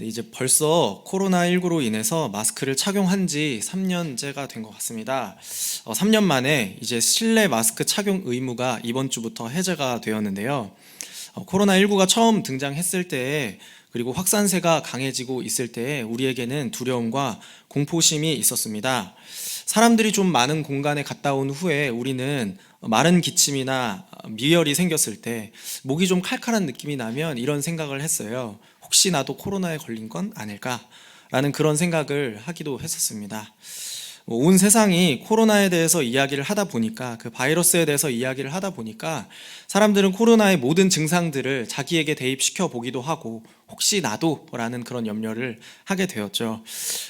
네, 이제 벌써 코로나19로 인해서 마스크를 착용한 지 3년째가 된 것 같습니다. 어, 3년 만에 이제 실내 마스크 착용 의무가 이번 주부터 해제가 되었는데요. 어, 코로나19가 처음 등장했을 때 그리고 확산세가 강해지고 있을 때 우리에게는 두려움과 공포심이 있었습니다. 사람들이 좀 많은 공간에 갔다 온 후에 우리는 마른 기침이나 미열이 생겼을 때 목이 좀 칼칼한 느낌이 나면 이런 생각을 했어요. 혹시 나도 코로나에 걸린 건 아닐까라는 그런 생각을 하기도 했었습니다. 온 세상이 코로나에 대해서 이야기를 하다 보니까 그 바이러스에 대해서 이야기를 하다 보니까 사람들은 코로나의 모든 증상들을 자기에게 대입시켜 보기도 하고 혹시 나도라는 그런 염려를 하게 되었죠.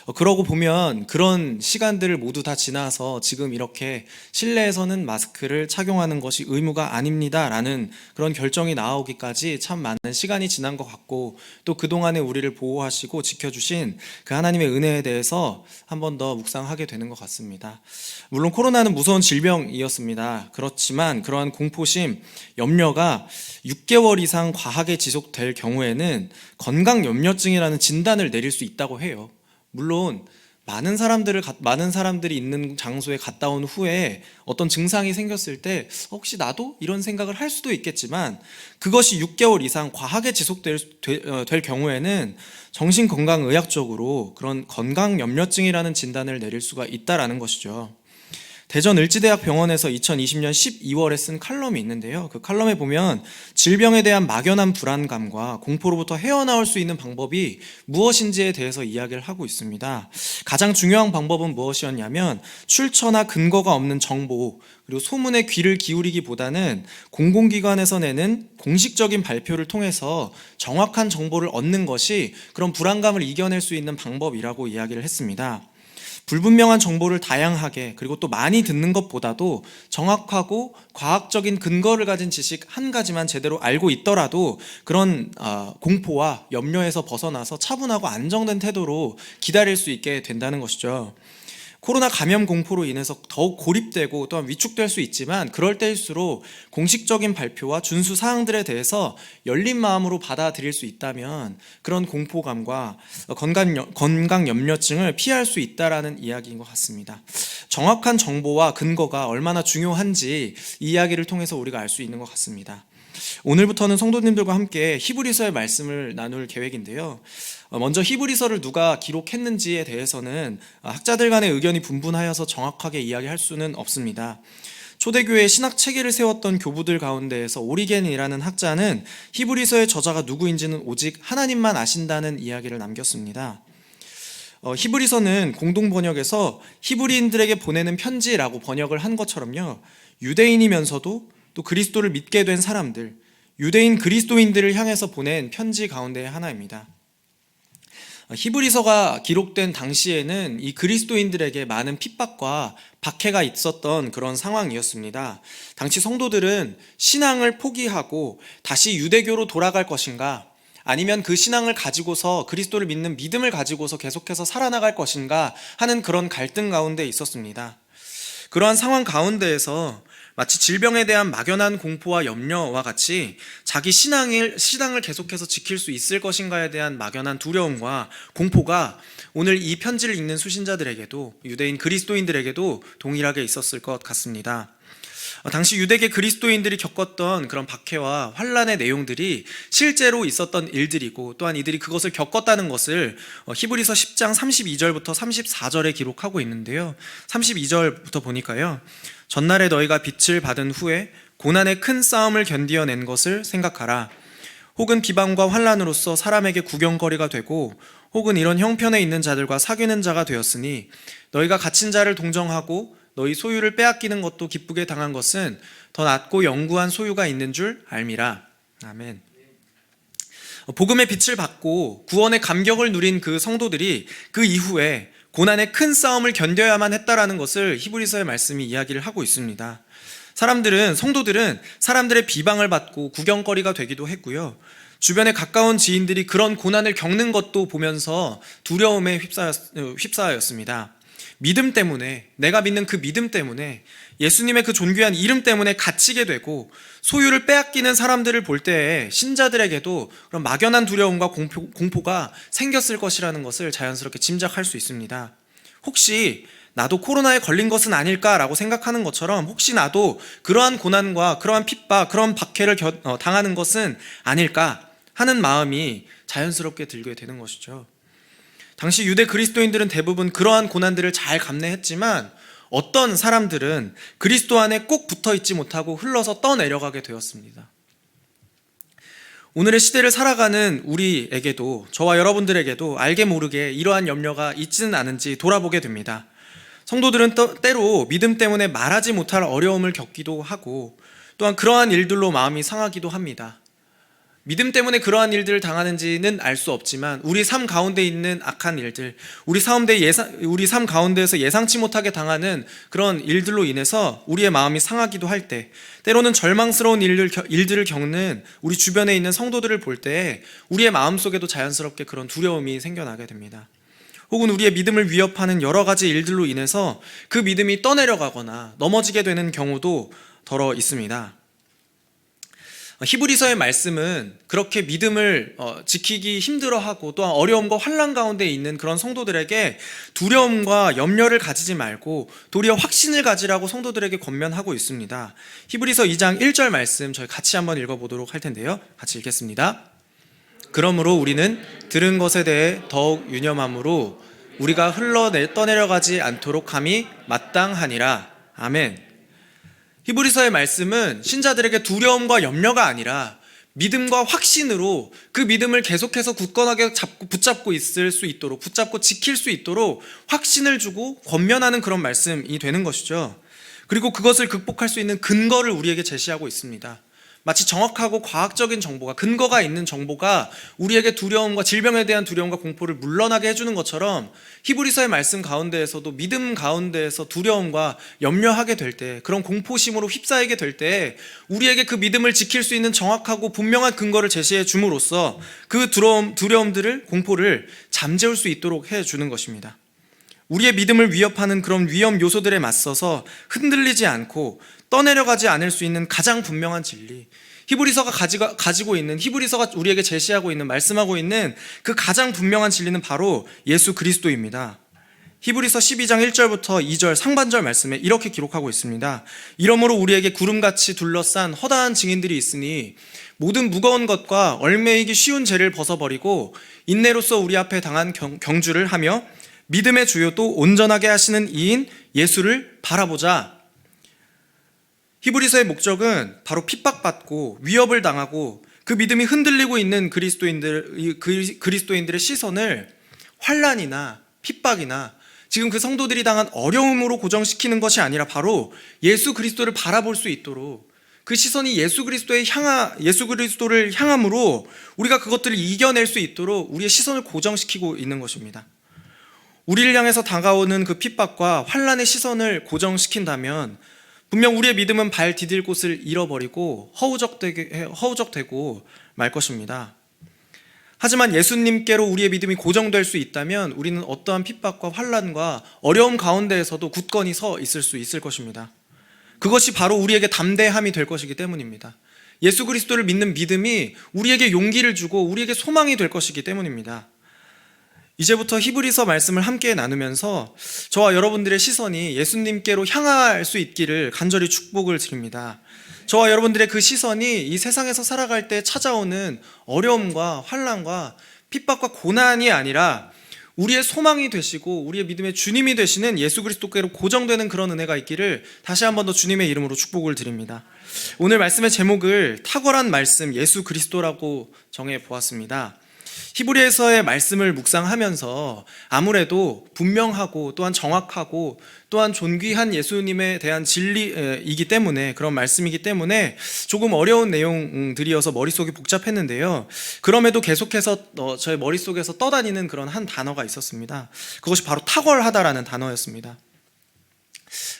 어, 그러고 보면 그런 시간들을 모두 다 지나서 지금 이렇게 실내에서는 마스크를 착용하는 것이 의무가 아닙니다라는 그런 결정이 나오기까지 참 많은 시간이 지난 것 같고 또 그동안에 우리를 보호하시고 지켜주신 그 하나님의 은혜에 대해서 한 번 더 묵상하게 되는 것 같습니다. 물론 코로나는 무서운 질병이었습니다. 그렇지만 그러한 공포심, 염려가 6개월 이상 과하게 지속될 경우에는 건강 염려증이라는 진단을 내릴 수 있다고 해요. 물론 많은 사람들을 가- 많은 사람들이 있는 장소에 갔다 온 후에 어떤 증상이 생겼을 때 혹시 나도 이런 생각을 할 수도 있겠지만 그것이 6개월 이상 과하게 지속될 어, 될 경우에는 정신건강의학적으로 그런 건강 염려증이라는 진단을 내릴 수가 있다라는 것이죠. 대전 을지대학 병원에서 2020년 12월에 쓴 칼럼이 있는데요. 그 칼럼에 보면 질병에 대한 막연한 불안감과 공포로부터 헤어나올 수 있는 방법이 무엇인지에 대해서 이야기를 하고 있습니다. 가장 중요한 방법은 무엇이었냐면 출처나 근거가 없는 정보 그리고 소문에 귀를 기울이기보다는 공공기관에서 내는 공식적인 발표를 통해서 정확한 정보를 얻는 것이 그런 불안감을 이겨낼 수 있는 방법이라고 이야기를 했습니다. 불분명한 정보를 다양하게 그리고 또 많이 듣는 것보다도 정확하고 과학적인 근거를 가진 지식 한 가지만 제대로 알고 있더라도 그런 어, 공포와 염려에서 벗어나서 차분하고 안정된 태도로 기다릴 수 있게 된다는 것이죠. 코로나 감염 공포로 인해서 더욱 고립되고 또한 위축될 수 있지만 그럴 때일수록 공식적인 발표와 준수 사항들에 대해서 열린 마음으로 받아들일 수 있다면 그런 공포감과 건강, 염- 건강 염려증을 피할 수 있다라는 이야기인 것 같습니다. 정확한 정보와 근거가 얼마나 중요한지 이 이야기를 통해서 우리가 알 수 있는 것 같습니다. 오늘부터는 성도님들과 함께 히브리서의 말씀을 나눌 계획인데요. 어, 먼저 히브리서를 누가 기록했는지에 대해서는 아, 학자들 간의 의견이 분분하여서 정확하게 이야기할 수는 없습니다. 초대교회 신학 체계를 세웠던 교부들 가운데에서 오리겐이라는 학자는 히브리서의 저자가 누구인지는 오직 하나님만 아신다는 이야기를 남겼습니다. 어, 히브리서는 공동 번역에서 히브리인들에게 보내는 편지라고 번역을 한 것처럼요. 유대인이면서도 또 그리스도를 믿게 된 사람들, 유대인 그리스도인들을 향해서 보낸 편지 가운데의 하나입니다. 어, 히브리서가 기록된 당시에는 이 그리스도인들에게 많은 핍박과 박해가 있었던 그런 상황이었습니다. 당시 성도들은 신앙을 포기하고 다시 유대교로 돌아갈 것인가, 아니면 그 신앙을 가지고서 그리스도를 믿는 믿음을 가지고서 계속해서 살아나갈 것인가 하는 그런 갈등 가운데 있었습니다. 그러한 상황 가운데에서 마치 질병에 대한 막연한 공포와 염려와 같이 자기 신앙을, 신앙을 계속해서 지킬 수 있을 것인가에 대한 막연한 두려움과 공포가 오늘 이 편지를 읽는 수신자들에게도 유대인 그리스도인들에게도 동일하게 있었을 것 같습니다. 어, 당시 유대계 그리스도인들이 겪었던 그런 박해와 환란의 내용들이 실제로 있었던 일들이고 또한 이들이 그것을 겪었다는 것을 어, 히브리서 10장 32절부터 34절에 기록하고 있는데요. 32절부터 보니까요. 전날에 너희가 빛을 받은 후에 고난의 큰 싸움을 견디어낸 것을 생각하라. 혹은 비방과 환란으로서 사람에게 구경거리가 되고 혹은 이런 형편에 있는 자들과 사귀는 자가 되었으니 너희가 갇힌 자를 동정하고 너희 소유를 빼앗기는 것도 기쁘게 당한 것은 더 낫고 영구한 소유가 있는 줄 알미라. 아멘. 복음의 빛을 받고 구원의 감격을 누린 그 성도들이 그 이후에 고난의 큰 싸움을 견뎌야만 했다라는 것을 히브리서의 말씀이 이야기를 하고 있습니다. 사람들은 성도들은 사람들의 비방을 받고 구경거리가 되기도 했고요. 주변에 가까운 지인들이 그런 고난을 겪는 것도 보면서 두려움에 휩싸였, 휩싸였습니다. 믿음 때문에 내가 믿는 그 믿음 때문에 예수님의 그 존귀한 이름 때문에 갇히게 되고 소유를 빼앗기는 사람들을 볼 때에 신자들에게도 그런 막연한 두려움과 공포, 공포가 생겼을 것이라는 것을 자연스럽게 짐작할 수 있습니다. 혹시 나도 코로나에 걸린 것은 아닐까라고 생각하는 것처럼 혹시 나도 그러한 고난과 그러한 핍박, 그런 박해를 겨- 어, 당하는 것은 아닐까 하는 마음이 자연스럽게 들게 되는 것이죠. 당시 유대 그리스도인들은 대부분 그러한 고난들을 잘 감내했지만 어떤 사람들은 그리스도 안에 꼭 붙어 있지 못하고 흘러서 떠내려가게 되었습니다. 오늘의 시대를 살아가는 우리에게도 저와 여러분들에게도 알게 모르게 이러한 염려가 있지는 않은지 돌아보게 됩니다. 성도들은 또- 때로 믿음 때문에 말하지 못할 어려움을 겪기도 하고 또한 그러한 일들로 마음이 상하기도 합니다. 믿음 때문에 그러한 일들을 당하는지는 알 수 없지만 우리 삶 가운데 있는 악한 일들, 우리 삶대 예상 우리 삶 가운데에서 예상치 못하게 당하는 그런 일들로 인해서 우리의 마음이 상하기도 할 때, 때로는 절망스러운 일들, 일들을 겪는 우리 주변에 있는 성도들을 볼 때 우리의 마음 속에도 자연스럽게 그런 두려움이 생겨나게 됩니다. 혹은 우리의 믿음을 위협하는 여러 가지 일들로 인해서 그 믿음이 떠내려가거나 넘어지게 되는 경우도 더러 있습니다. 히브리서의 말씀은 그렇게 믿음을 어, 지키기 힘들어하고 또한 어려움과 환란 가운데 있는 그런 성도들에게 두려움과 염려를 가지지 말고 도리어 확신을 가지라고 성도들에게 권면하고 있습니다. 히브리서 2장 1절 말씀 저희 같이 한번 읽어보도록 할 텐데요. 같이 읽겠습니다. 그러므로 우리는 들은 것에 대해 더욱 유념함으로 우리가 흘러 떠내려가지 않도록 함이 마땅하니라. 아멘. 히브리서의 말씀은 신자들에게 두려움과 염려가 아니라 믿음과 확신으로 그 믿음을 계속해서 굳건하게 잡고 붙잡고 있을 수 있도록 붙잡고 지킬 수 있도록 확신을 주고 권면하는 그런 말씀이 되는 것이죠. 그리고 그것을 극복할 수 있는 근거를 우리에게 제시하고 있습니다. 마치 정확하고 과학적인 정보가 근거가 있는 정보가 우리에게 두려움과 질병에 대한 두려움과 공포를 물러나게 해주는 것처럼 히브리서의 말씀 가운데에서도 믿음 가운데에서 두려움과 염려하게 될 때 그런 공포심으로 휩싸이게 될 때 우리에게 그 믿음을 지킬 수 있는 정확하고 분명한 근거를 제시해 줌으로써 그 두려움, 두려움들을 공포를 잠재울 수 있도록 해 주는 것입니다. 우리의 믿음을 위협하는 그런 위험 요소들에 맞서서 흔들리지 않고 떠내려가지 않을 수 있는 가장 분명한 진리. 히브리서가 가지가, 가지고 있는 히브리서가 우리에게 제시하고 있는 말씀하고 있는 그 가장 분명한 진리는 바로 예수 그리스도입니다. 히브리서 12장 1절부터 2절 상반절 말씀에 이렇게 기록하고 있습니다. 이러므로 우리에게 구름같이 둘러싼 허다한 증인들이 있으니 모든 무거운 것과 얼매이기 쉬운 죄를 벗어버리고 인내로서 우리 앞에 당한 경, 경주를 하며 믿음의 주요 또 온전하게 하시는 이인 예수를 바라보자. 히브리서의 목적은 바로 핍박받고 위협을 당하고 그 믿음이 흔들리고 있는 그리스도인들 그 그리스도인들의 시선을 환란이나 핍박이나 지금 그 성도들이 당한 어려움으로 고정시키는 것이 아니라 바로 예수 그리스도를 바라볼 수 있도록 그 시선이 예수 그리스도의 향하 예수 그리스도를 향함으로 우리가 그것들을 이겨낼 수 있도록 우리의 시선을 고정시키고 있는 것입니다. 우리를 향해서 다가오는 그 핍박과 환란의 시선을 고정시킨다면 분명 우리의 믿음은 발 디딜 곳을 잃어버리고 허우적되게 허우적되고 말 것입니다. 하지만 예수님께로 우리의 믿음이 고정될 수 있다면 우리는 어떠한 핍박과 환란과 어려움 가운데에서도 굳건히 서 있을 수 있을 것입니다. 그것이 바로 우리에게 담대함이 될 것이기 때문입니다. 예수 그리스도를 믿는 믿음이 우리에게 용기를 주고 우리에게 소망이 될 것이기 때문입니다. 이제부터 히브리서 말씀을 함께 나누면서 저와 여러분들의 시선이 예수님께로 향할 수 있기를 간절히 축복을 드립니다. 저와 여러분들의 그 시선이 이 세상에서 살아갈 때 찾아오는 어려움과 환란과 핍박과 고난이 아니라 우리의 소망이 되시고 우리의 믿음의 주님이 되시는 예수 그리스도께로 고정되는 그런 은혜가 있기를 다시 한 번 더 주님의 이름으로 축복을 드립니다. 오늘 말씀의 제목을 탁월한 말씀 예수 그리스도라고 정해 보았습니다. 히브리에서의 말씀을 묵상하면서 아무래도 분명하고 또한 정확하고 또한 존귀한 예수님에 대한 진리이기 때문에 그런 말씀이기 때문에 조금 어려운 내용들이어서 머릿속이 복잡했는데요. 그럼에도 계속해서 어, 저의 머릿속에서 떠다니는 그런 한 단어가 있었습니다. 그것이 바로 탁월하다라는 단어였습니다.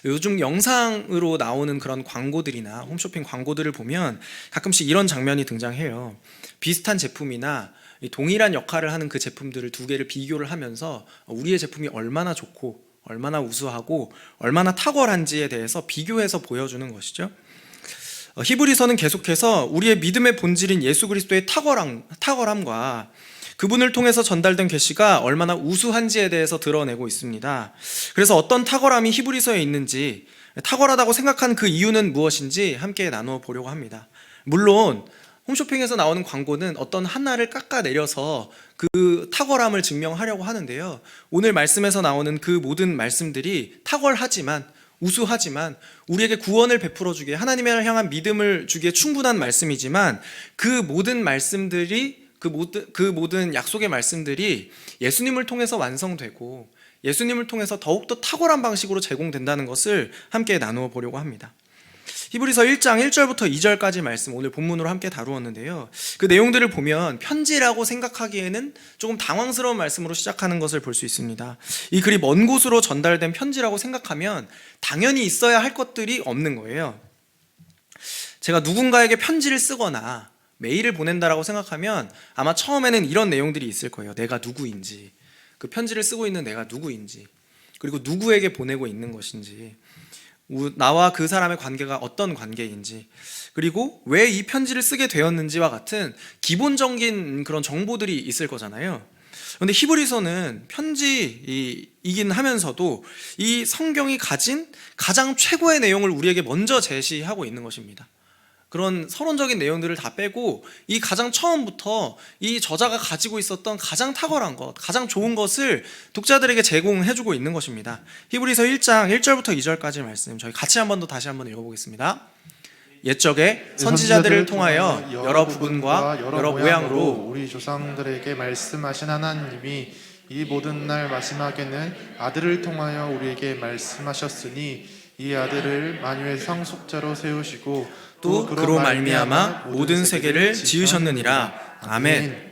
요즘 영상으로 나오는 그런 광고들이나 홈쇼핑 광고들을 보면 가끔씩 이런 장면이 등장해요. 비슷한 제품이나 동일한 역할을 하는 그 제품들을 두 개를 비교를 하면서 우리의 제품이 얼마나 좋고 얼마나 우수하고 얼마나 탁월한지에 대해서 비교해서 보여주는 것이죠. 어, 히브리서는 계속해서 우리의 믿음의 본질인 예수 그리스도의 탁월함, 탁월함과 그분을 통해서 전달된 계시가 얼마나 우수한지에 대해서 드러내고 있습니다. 그래서 어떤 탁월함이 히브리서에 있는지 탁월하다고 생각한 그 이유는 무엇인지 함께 나누어 보려고 합니다. 물론 홈쇼핑에서 나오는 광고는 어떤 하나를 깎아내려서 그 탁월함을 증명하려고 하는데요. 오늘 말씀에서 나오는 그 모든 말씀들이 탁월하지만 우수하지만 우리에게 구원을 베풀어 주기에 하나님을 향한 믿음을 주기에 충분한 말씀이지만 그 모든 말씀들이 그 모든 그 모든 약속의 말씀들이 예수님을 통해서 완성되고 예수님을 통해서 더욱더 탁월한 방식으로 제공된다는 것을 함께 나누어 보려고 합니다. 히브리서 1장 1절부터 2절까지 말씀 오늘 본문으로 함께 다루었는데요. 그 내용들을 보면 편지라고 생각하기에는 조금 당황스러운 말씀으로 시작하는 것을 볼 수 있습니다. 이 글이 먼 곳으로 전달된 편지라고 생각하면 당연히 있어야 할 것들이 없는 거예요. 제가 누군가에게 편지를 쓰거나 메일을 보낸다라고 생각하면 아마 처음에는 이런 내용들이 있을 거예요. 내가 누구인지, 그 편지를 쓰고 있는 내가 누구인지, 그리고 누구에게 보내고 있는 것인지, 우- 나와 그 사람의 관계가 어떤 관계인지, 그리고 왜 이 편지를 쓰게 되었는지와 같은 기본적인 그런 정보들이 있을 거잖아요. 근데 히브리서는 편지이긴 하면서도 이 성경이 가진 가장 최고의 내용을 우리에게 먼저 제시하고 있는 것입니다. 그런 서론적인 내용들을 다 빼고 이 가장 처음부터 이 저자가 가지고 있었던 가장 탁월한 것, 가장 좋은 것을 독자들에게 제공해 주고 있는 것입니다. 히브리서 1장 1절부터 2절까지 말씀 저희 같이 한 번 더 다시 한 번 읽어 보겠습니다. 옛적에 선지자들을 통하여 여러 부분과 여러 모양으로 우리 조상들에게 말씀하신 하나님이 이 모든 날 마지막에는 아들을 통하여 우리에게 말씀하셨으니 이 아들을 만유의 상속자로 세우시고 또 그로 말미암아 모든 세계를 지으셨느니라. 아멘.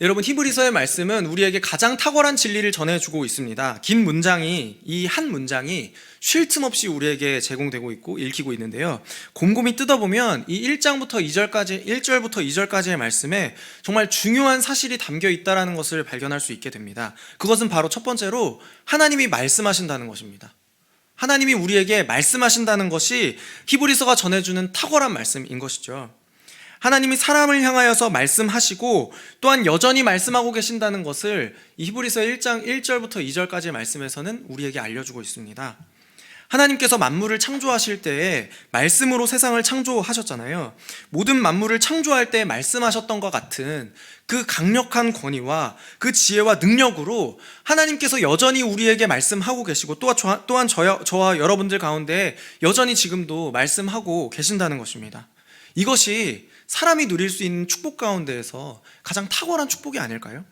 여러분 히브리서의 말씀은 우리에게 가장 탁월한 진리를 전해주고 있습니다. 긴 문장이 이 한 문장이 쉴 틈 없이 우리에게 제공되고 있고 읽히고 있는데요. 곰곰이 뜯어보면 이 1장부터 2절까지 1절부터 2절까지의 말씀에 정말 중요한 사실이 담겨 있다라는 것을 발견할 수 있게 됩니다. 그것은 바로 첫 번째로 하나님이 말씀하신다는 것입니다. 하나님이 우리에게 말씀하신다는 것이 히브리서가 전해주는 탁월한 말씀인 것이죠. 하나님이 사람을 향하여서 말씀하시고 또한 여전히 말씀하고 계신다는 것을 이 히브리서 1장 1절부터 2절까지의 말씀에서는 우리에게 알려주고 있습니다. 하나님께서 만물을 창조하실 때에 말씀으로 세상을 창조하셨잖아요. 모든 만물을 창조할 때 말씀하셨던 것 같은 그 강력한 권위와 그 지혜와 능력으로 하나님께서 여전히 우리에게 말씀하고 계시고 또한, 저와 여러분들 가운데 여전히 지금도 말씀하고 계신다는 것입니다. 이것이 사람이 누릴 수 있는 축복 가운데에서 가장 탁월한 축복이 아닐까요?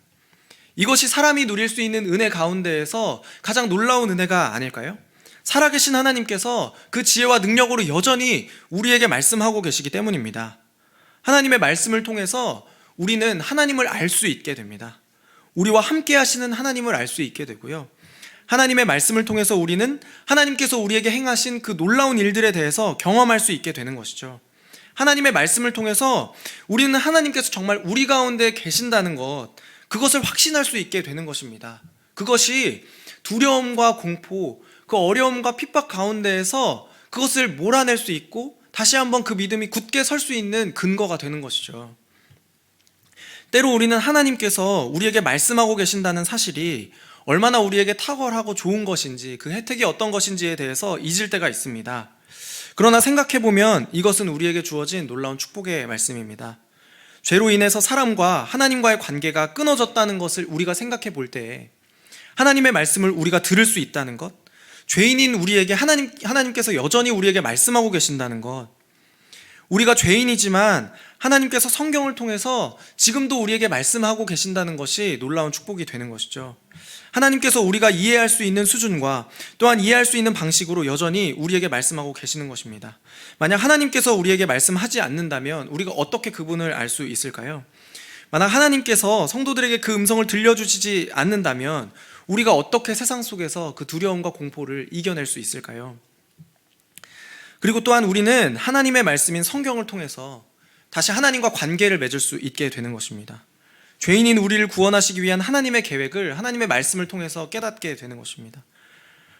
이것이 사람이 누릴 수 있는 은혜 가운데에서 가장 놀라운 은혜가 아닐까요? 살아계신 하나님께서 그 지혜와 능력으로 여전히 우리에게 말씀하고 계시기 때문입니다. 하나님의 말씀을 통해서 우리는 하나님을 알 수 있게 됩니다. 우리와 함께 하시는 하나님을 알 수 있게 되고요. 하나님의 말씀을 통해서 우리는 하나님께서 우리에게 행하신 그 놀라운 일들에 대해서 경험할 수 있게 되는 것이죠. 하나님의 말씀을 통해서 우리는 하나님께서 정말 우리 가운데 계신다는 것, 그것을 확신할 수 있게 되는 것입니다. 그것이 두려움과 공포, 그 어려움과 핍박 가운데에서 그것을 몰아낼 수 있고 다시 한번 그 믿음이 굳게 설 수 있는 근거가 되는 것이죠. 때로 우리는 하나님께서 우리에게 말씀하고 계신다는 사실이 얼마나 우리에게 탁월하고 좋은 것인지 그 혜택이 어떤 것인지에 대해서 잊을 때가 있습니다. 그러나 생각해보면 이것은 우리에게 주어진 놀라운 축복의 말씀입니다. 죄로 인해서 사람과 하나님과의 관계가 끊어졌다는 것을 우리가 생각해 볼때 하나님의 말씀을 우리가 들을 수 있다는 것, 죄인인 우리에게 하나님, 하나님께서 여전히 우리에게 말씀하고 계신다는 것, 우리가 죄인이지만 하나님께서 성경을 통해서 지금도 우리에게 말씀하고 계신다는 것이 놀라운 축복이 되는 것이죠. 하나님께서 우리가 이해할 수 있는 수준과 또한 이해할 수 있는 방식으로 여전히 우리에게 말씀하고 계시는 것입니다. 만약 하나님께서 우리에게 말씀하지 않는다면 우리가 어떻게 그분을 알 수 있을까요? 만약 하나님께서 성도들에게 그 음성을 들려주시지 않는다면 우리가 어떻게 세상 속에서 그 두려움과 공포를 이겨낼 수 있을까요? 그리고 또한 우리는 하나님의 말씀인 성경을 통해서 다시 하나님과 관계를 맺을 수 있게 되는 것입니다. 죄인인 우리를 구원하시기 위한 하나님의 계획을 하나님의 말씀을 통해서 깨닫게 되는 것입니다.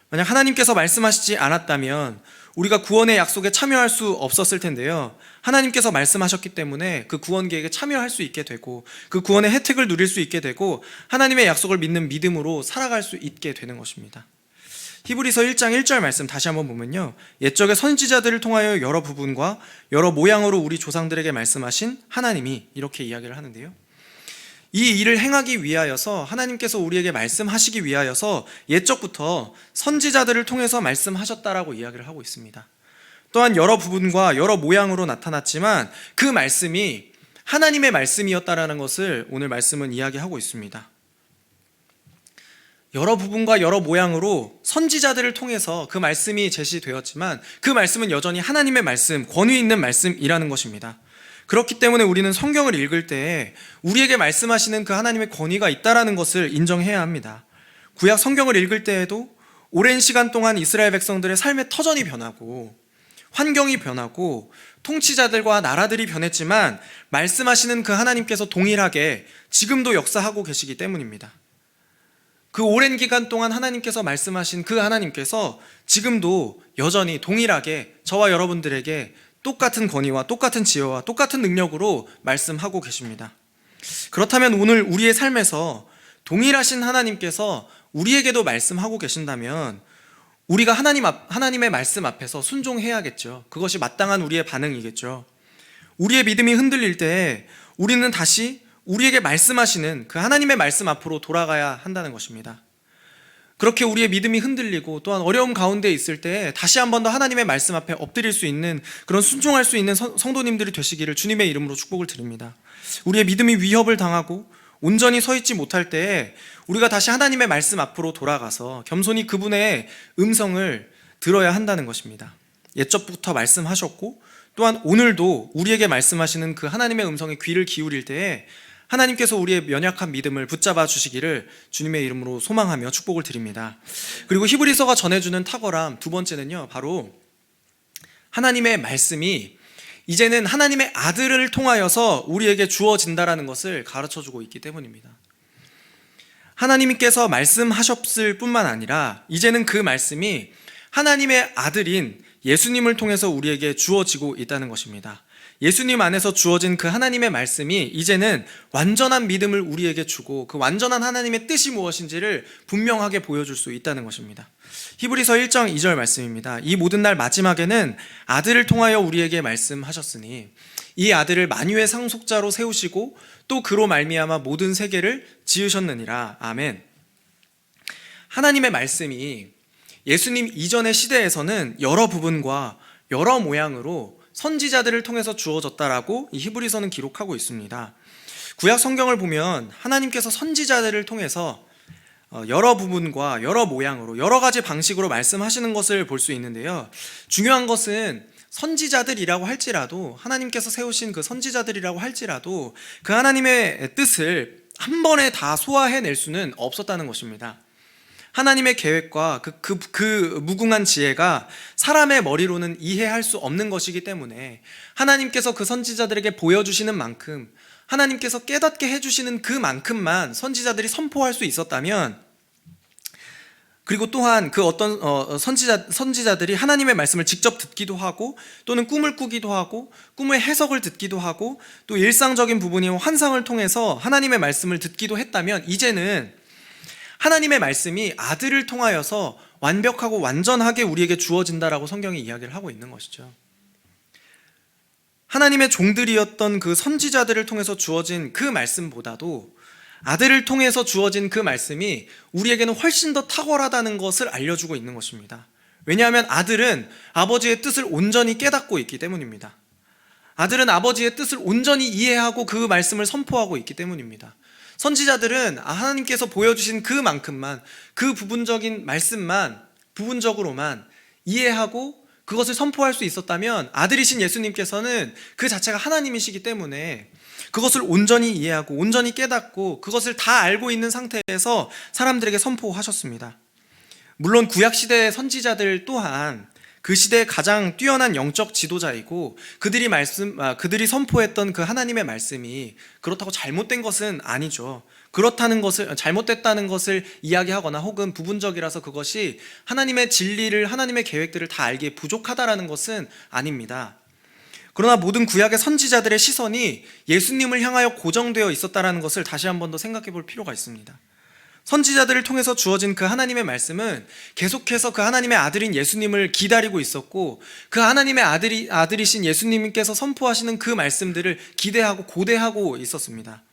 만약 하나님께서 말씀하시지 않았다면 우리가 구원의 약속에 참여할 수 없었을 텐데요. 하나님께서 말씀하셨기 때문에 그 구원 계획에 참여할 수 있게 되고 그 구원의 혜택을 누릴 수 있게 되고 하나님의 약속을 믿는 믿음으로 살아갈 수 있게 되는 것입니다. 히브리서 1장 1절 말씀 다시 한번 보면요. 옛적의 선지자들을 통하여 여러 부분과 여러 모양으로 우리 조상들에게 말씀하신 하나님이 이렇게 이야기를 하는데요. 이 일을 행하기 위하여서 하나님께서 우리에게 말씀하시기 위하여서 옛적부터 선지자들을 통해서 말씀하셨다라고 이야기를 하고 있습니다. 또한 여러 부분과 여러 모양으로 나타났지만 그 말씀이 하나님의 말씀이었다라는 것을 오늘 말씀은 이야기하고 있습니다. 여러 부분과 여러 모양으로 선지자들을 통해서 그 말씀이 제시되었지만 그 말씀은 여전히 하나님의 말씀, 권위 있는 말씀이라는 것입니다. 그렇기 때문에 우리는 성경을 읽을 때 우리에게 말씀하시는 그 하나님의 권위가 있다라는 것을 인정해야 합니다. 구약 성경을 읽을 때에도 오랜 시간 동안 이스라엘 백성들의 삶의 터전이 변하고 환경이 변하고 통치자들과 나라들이 변했지만 말씀하시는 그 하나님께서 동일하게 지금도 역사하고 계시기 때문입니다. 그 오랜 기간 동안 하나님께서 말씀하신 그 하나님께서 지금도 여전히 동일하게 저와 여러분들에게 똑같은 권위와 똑같은 지혜와 똑같은 능력으로 말씀하고 계십니다. 그렇다면 오늘 우리의 삶에서 동일하신 하나님께서 우리에게도 말씀하고 계신다면 우리가 하나님 앞, 하나님의 말씀 앞에서 순종해야겠죠. 그것이 마땅한 우리의 반응이겠죠. 우리의 믿음이 흔들릴 때 우리는 다시 우리에게 말씀하시는 그 하나님의 말씀 앞으로 돌아가야 한다는 것입니다. 그렇게 우리의 믿음이 흔들리고 또한 어려움 가운데 있을 때 다시 한 번 더 하나님의 말씀 앞에 엎드릴 수 있는 그런 순종할 수 있는 성- 성도님들이 되시기를 주님의 이름으로 축복을 드립니다. 우리의 믿음이 위협을 당하고 온전히 서 있지 못할 때에 우리가 다시 하나님의 말씀 앞으로 돌아가서 겸손히 그분의 음성을 들어야 한다는 것입니다. 옛적부터 말씀하셨고 또한 오늘도 우리에게 말씀하시는 그 하나님의 음성에 귀를 기울일 때에 하나님께서 우리의 연약한 믿음을 붙잡아 주시기를 주님의 이름으로 소망하며 축복을 드립니다. 그리고 히브리서가 전해주는 탁월함 두 번째는요, 바로 하나님의 말씀이 이제는 하나님의 아들을 통하여서 우리에게 주어진다라는 것을 가르쳐 주고 있기 때문입니다. 하나님께서 말씀하셨을 뿐만 아니라 이제는 그 말씀이 하나님의 아들인 예수님을 통해서 우리에게 주어지고 있다는 것입니다. 예수님 안에서 주어진 그 하나님의 말씀이 이제는 완전한 믿음을 우리에게 주고 그 완전한 하나님의 뜻이 무엇인지를 분명하게 보여줄 수 있다는 것입니다. 히브리서 1장 2절 말씀입니다. 이 모든 날 마지막에는 아들을 통하여 우리에게 말씀하셨으니 이 아들을 만유의 상속자로 세우시고 또 그로 말미암아 모든 세계를 지으셨느니라. 아멘. 하나님의 말씀이 예수님 이전의 시대에서는 여러 부분과 여러 모양으로 선지자들을 통해서 주어졌다라고 이 히브리서는 기록하고 있습니다. 구약 성경을 보면 하나님께서 선지자들을 통해서 어, 여러 부분과 여러 모양으로 여러 가지 방식으로 말씀하시는 것을 볼 수 있는데요. 중요한 것은 선지자들이라고 할지라도 하나님께서 세우신 그 선지자들이라고 할지라도 그 하나님의 뜻을 한 번에 다 소화해낼 수는 없었다는 것입니다. 하나님의 계획과 그, 그, 그 무궁한 지혜가 사람의 머리로는 이해할 수 없는 것이기 때문에 하나님께서 그 선지자들에게 보여주시는 만큼 하나님께서 깨닫게 해주시는 그만큼만 선지자들이 선포할 수 있었다면 그리고 또한 그 어떤 어, 선지자 선지자들이 하나님의 말씀을 직접 듣기도 하고 또는 꿈을 꾸기도 하고 꿈의 해석을 듣기도 하고 또 일상적인 부분이 환상을 통해서 하나님의 말씀을 듣기도 했다면 이제는 하나님의 말씀이 아들을 통하여서 완벽하고 완전하게 우리에게 주어진다라고 성경이 이야기를 하고 있는 것이죠. 하나님의 종들이었던 그 선지자들을 통해서 주어진 그 말씀보다도 아들을 통해서 주어진 그 말씀이 우리에게는 훨씬 더 탁월하다는 것을 알려주고 있는 것입니다. 왜냐하면 아들은 아버지의 뜻을 온전히 깨닫고 있기 때문입니다. 아들은 아버지의 뜻을 온전히 이해하고 그 말씀을 선포하고 있기 때문입니다. 선지자들은 아, 하나님께서 보여주신 그만큼만 그 부분적인 말씀만 부분적으로만 이해하고 그것을 선포할 수 있었다면 아들이신 예수님께서는 그 자체가 하나님이시기 때문에 그것을 온전히 이해하고 온전히 깨닫고 그것을 다 알고 있는 상태에서 사람들에게 선포하셨습니다. 물론 구약 시대의 선지자들 또한 그 시대의 가장 뛰어난 영적 지도자이고 그들이 말씀 아, 그들이 선포했던 그 하나님의 말씀이 그렇다고 잘못된 것은 아니죠. 그렇다는 것을 잘못됐다는 것을 이야기하거나 혹은 부분적이라서 그것이 하나님의 진리를 하나님의 계획들을 다 알기에 부족하다라는 것은 아닙니다. 그러나 모든 구약의 선지자들의 시선이 예수님을 향하여 고정되어 있었다라는 것을 다시 한 번 더 생각해 볼 필요가 있습니다. 선지자들을 통해서 주어진 그 하나님의 말씀은 계속해서 그 하나님의 아들인 예수님을 기다리고 있었고 그 하나님의 아들이 아들이신 예수님께서 선포하시는 그 말씀들을 기대하고 고대하고 있었습니다.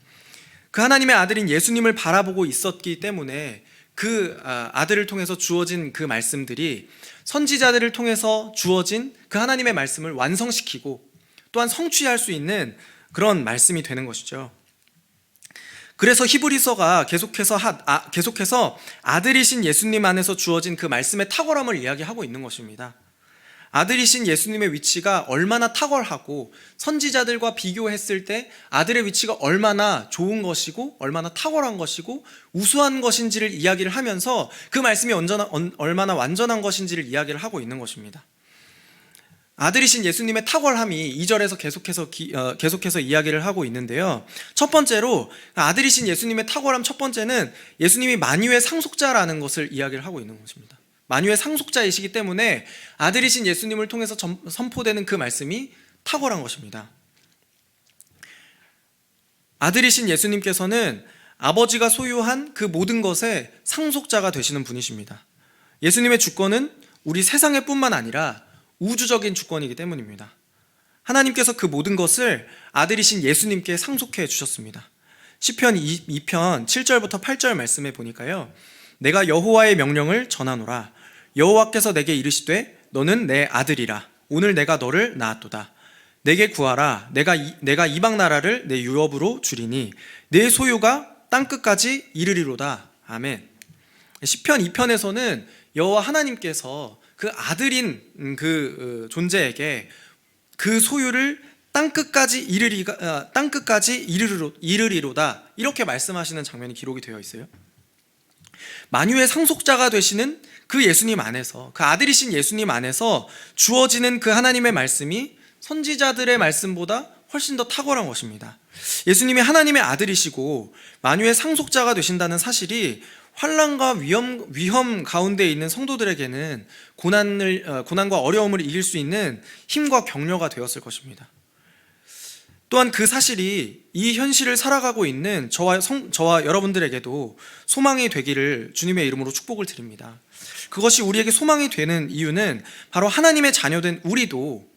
그 하나님의 아들인 예수님을 바라보고 있었기 때문에 그 아, 아들을 통해서 주어진 그 말씀들이 선지자들을 통해서 주어진 그 하나님의 말씀을 완성시키고 또한 성취할 수 있는 그런 말씀이 되는 것이죠. 그래서 히브리서가 계속해서 하, 아, 계속해서 아들이신 예수님 안에서 주어진 그 말씀의 탁월함을 이야기하고 있는 것입니다. 아들이신 예수님의 위치가 얼마나 탁월하고 선지자들과 비교했을 때 아들의 위치가 얼마나 좋은 것이고 얼마나 탁월한 것이고 우수한 것인지를 이야기를 하면서 그 말씀이 언제나, 언- 얼마나 완전한 것인지를 이야기를 하고 있는 것입니다. 아들이신 예수님의 탁월함이 2절에서 계속해서 기- 어, 계속해서 이야기를 하고 있는데요. 첫 번째로 아들이신 예수님의 탁월함 첫 번째는 예수님이 만유의 상속자라는 것을 이야기를 하고 있는 것입니다. 만유의 상속자이시기 때문에 아들이신 예수님을 통해서 점- 선포되는 그 말씀이 탁월한 것입니다. 아들이신 예수님께서는 아버지가 소유한 그 모든 것의 상속자가 되시는 분이십니다. 예수님의 주권은 우리 세상의 뿐만 아니라 우주적인 주권이기 때문입니다. 하나님께서 그 모든 것을 아들이신 예수님께 상속해 주셨습니다. 시편 2편 7절부터 8절 말씀에 보니까요. 내가 여호와의 명령을 전하노라. 여호와께서 내게 이르시되 너는 내 아들이라. 오늘 내가 너를 낳았도다. 내게 구하라. 내가 이, 내가 이방 나라를 내 유업으로 주리니 내 소유가 땅 끝까지 이르리로다. 아멘. 시편 2편에서는 여호와 하나님께서 그 아들인 음, 그 어, 존재에게 그 소유를 땅 끝까지 이르리가 아, 땅 끝까지 이르리로, 이르리로다 이렇게 말씀하시는 장면이 기록이 되어 있어요. 만유의 상속자가 되시는 그 예수님 안에서 그 아들이신 예수님 안에서 주어지는 그 하나님의 말씀이 선지자들의 말씀보다 훨씬 더 탁월한 것입니다. 예수님이 하나님의 아들이시고 만유의 상속자가 되신다는 사실이 환란과 위험 위험 가운데 있는 성도들에게는 고난을 어, 고난과 어려움을 이길 수 있는 힘과 격려가 되었을 것입니다. 또한 그 사실이 이 현실을 살아가고 있는 저와 성, 저와 여러분들에게도 소망이 되기를 주님의 이름으로 축복을 드립니다. 그것이 우리에게 소망이 되는 이유는 바로 하나님의 자녀된 우리도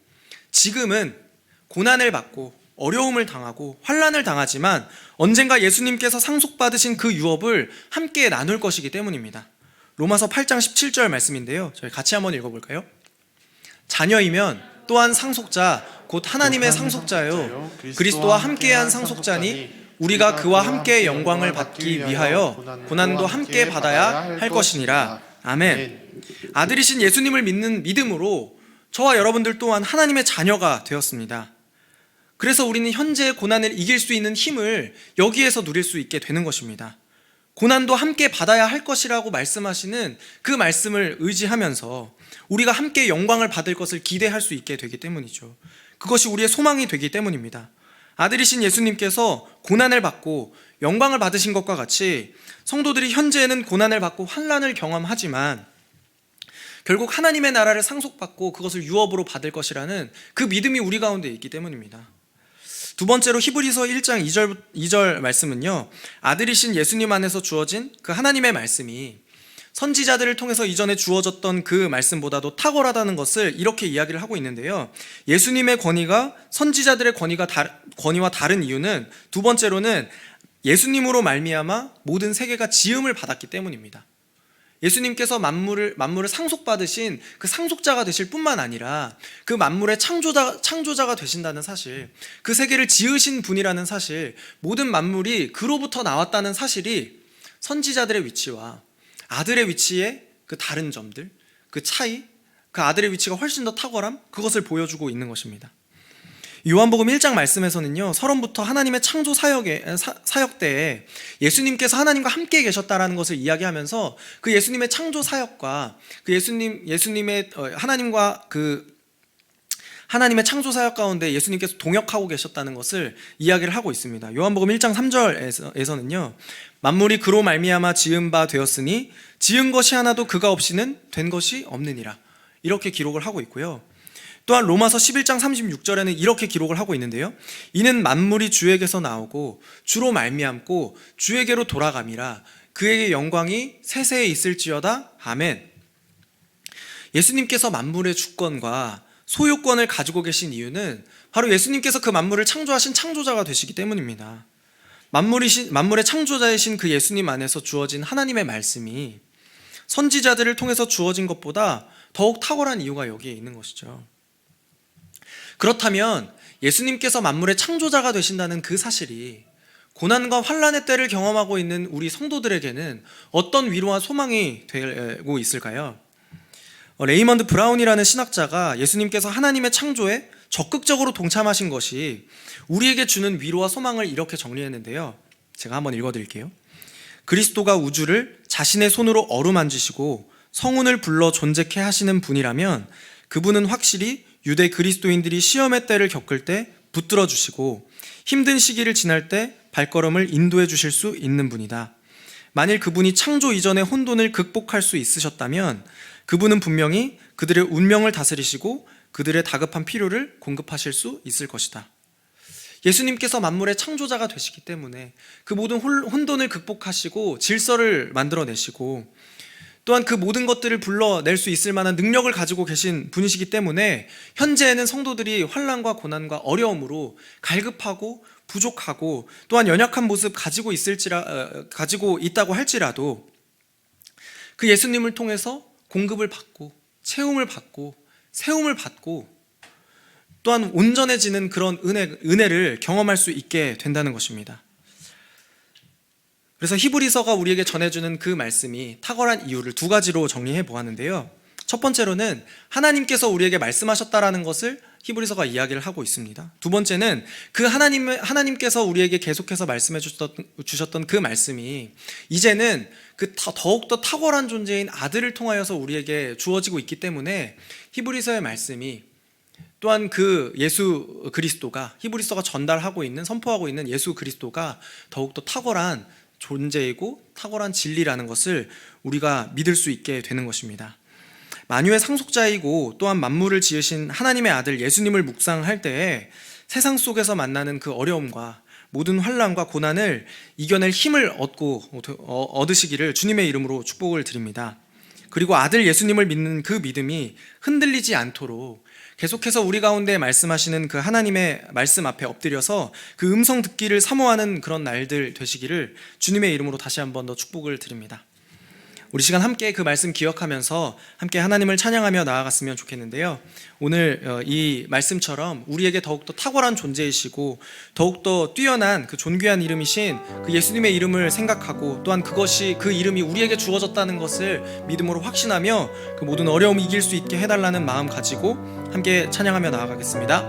지금은 고난을 받고 어려움을 당하고 환란을 당하지만 언젠가 예수님께서 상속받으신 그 유업을 함께 나눌 것이기 때문입니다. 로마서 8장 17절 말씀인데요. 저희 같이 한번 읽어볼까요? 자녀이면 또한 상속자 곧 하나님의 상속자요 그리스도와 함께한 상속자니 우리가 그와 함께 영광을 받기 위하여 고난도 함께 받아야 할 것이니라. 아멘. 아들이신 예수님을 믿는 믿음으로 저와 여러분들 또한 하나님의 자녀가 되었습니다. 그래서 우리는 현재의 고난을 이길 수 있는 힘을 여기에서 누릴 수 있게 되는 것입니다. 고난도 함께 받아야 할 것이라고 말씀하시는 그 말씀을 의지하면서 우리가 함께 영광을 받을 것을 기대할 수 있게 되기 때문이죠. 그것이 우리의 소망이 되기 때문입니다. 아들이신 예수님께서 고난을 받고 영광을 받으신 것과 같이 성도들이 현재에는 고난을 받고 환란을 경험하지만 결국 하나님의 나라를 상속받고 그것을 유업으로 받을 것이라는 그 믿음이 우리 가운데 있기 때문입니다. 두 번째로 히브리서 1장 2절, 2절 말씀은요, 아들이신 예수님 안에서 주어진 그 하나님의 말씀이 선지자들을 통해서 이전에 주어졌던 그 말씀보다도 탁월하다는 것을 이렇게 이야기를 하고 있는데요. 예수님의 권위가 선지자들의 권위가 다, 권위와 다른 이유는 두 번째로는 예수님으로 말미암아 모든 세계가 지음을 받았기 때문입니다. 예수님께서 만물을 만물을 상속받으신 그 상속자가 되실 뿐만 아니라 그 만물의 창조자 창조자가 되신다는 사실, 그 세계를 지으신 분이라는 사실, 모든 만물이 그로부터 나왔다는 사실이 선지자들의 위치와 아들의 위치의 그 다른 점들, 그 차이, 그 아들의 위치가 훨씬 더 탁월함, 그것을 보여주고 있는 것입니다. 요한복음 1장 말씀에서는요 서론부터 하나님의 창조 사역에 사, 사역 때에 예수님께서 하나님과 함께 계셨다라는 것을 이야기하면서 그 예수님의 창조 사역과 그 예수님 예수님의 어, 하나님과 그 하나님의 창조 사역 가운데 예수님께서 동역하고 계셨다는 것을 이야기를 하고 있습니다. 요한복음 1장 3절에서는요. 만물이 그로 말미암아 지은 바 되었으니 지은 것이 하나도 그가 없이는 된 것이 없느니라. 이렇게 기록을 하고 있고요. 또한 로마서 11장 36절에는 이렇게 기록을 하고 있는데요. 이는 만물이 주에게서 나오고 주로 말미암고 주에게로 돌아감이라 그에게 영광이 세세에 있을지어다. 아멘. 예수님께서 만물의 주권과 소유권을 가지고 계신 이유는 바로 예수님께서 그 만물을 창조하신 창조자가 되시기 때문입니다. 만물이신 만물의 창조자이신 그 예수님 안에서 주어진 하나님의 말씀이 선지자들을 통해서 주어진 것보다 더욱 탁월한 이유가 여기에 있는 것이죠. 그렇다면 예수님께서 만물의 창조자가 되신다는 그 사실이 고난과 환란의 때를 경험하고 있는 우리 성도들에게는 어떤 위로와 소망이 되고 있을까요? 어, 레이먼드 브라운이라는 신학자가 예수님께서 하나님의 창조에 적극적으로 동참하신 것이 우리에게 주는 위로와 소망을 이렇게 정리했는데요. 제가 한번 읽어드릴게요. 그리스도가 우주를 자신의 손으로 어루만지시고 성운을 불러 존재케 하시는 분이라면 그분은 확실히 유대 그리스도인들이 시험의 때를 겪을 때 붙들어 주시고 힘든 시기를 지날 때 발걸음을 인도해 주실 수 있는 분이다. 만일 그분이 창조 이전의 혼돈을 극복할 수 있으셨다면 그분은 분명히 그들의 운명을 다스리시고 그들의 다급한 필요를 공급하실 수 있을 것이다. 예수님께서 만물의 창조자가 되시기 때문에 그 모든 혼돈을 극복하시고 질서를 만들어내시고 또한 그 모든 것들을 불러낼 수 있을 만한 능력을 가지고 계신 분이시기 때문에 현재에는 성도들이 환란과 고난과 어려움으로 갈급하고 부족하고 또한 연약한 모습 가지고 있을지라 어, 가지고 있다고 할지라도 그 예수님을 통해서 공급을 받고 채움을 받고 세움을 받고 또한 온전해지는 그런 은혜, 은혜를 경험할 수 있게 된다는 것입니다. 그래서 히브리서가 우리에게 전해주는 그 말씀이 탁월한 이유를 두 가지로 정리해 보았는데요. 첫 번째로는 하나님께서 우리에게 말씀하셨다라는 것을 히브리서가 이야기를 하고 있습니다. 두 번째는 그 하나님 하나님께서 우리에게 계속해서 말씀해 주셨던, 주셨던 그 말씀이 이제는 그 더욱 더 탁월한 존재인 아들을 통하여서 우리에게 주어지고 있기 때문에 히브리서의 말씀이 또한 그 예수 그리스도가 히브리서가 전달하고 있는 선포하고 있는 예수 그리스도가 더욱 더 탁월한 존재이고 탁월한 진리라는 것을 우리가 믿을 수 있게 되는 것입니다. 만유의 상속자이고 또한 만물을 지으신 하나님의 아들 예수님을 묵상할 때에 세상 속에서 만나는 그 어려움과 모든 환란과 고난을 이겨낼 힘을 얻고 어, 얻으시기를 주님의 이름으로 축복을 드립니다. 그리고 아들 예수님을 믿는 그 믿음이 흔들리지 않도록 계속해서 우리 가운데 말씀하시는 그 하나님의 말씀 앞에 엎드려서 그 음성 듣기를 사모하는 그런 날들 되시기를 주님의 이름으로 다시 한번 더 축복을 드립니다. 우리 시간 함께 그 말씀 기억하면서 함께 하나님을 찬양하며 나아갔으면 좋겠는데요. 오늘 어, 이 말씀처럼 우리에게 더욱더 탁월한 존재이시고 더욱더 뛰어난 그 존귀한 이름이신 그 예수님의 이름을 생각하고 또한 그것이 그 이름이 우리에게 주어졌다는 것을 믿음으로 확신하며 그 모든 어려움 이길 수 있게 해달라는 마음 가지고 함께 찬양하며 나아가겠습니다.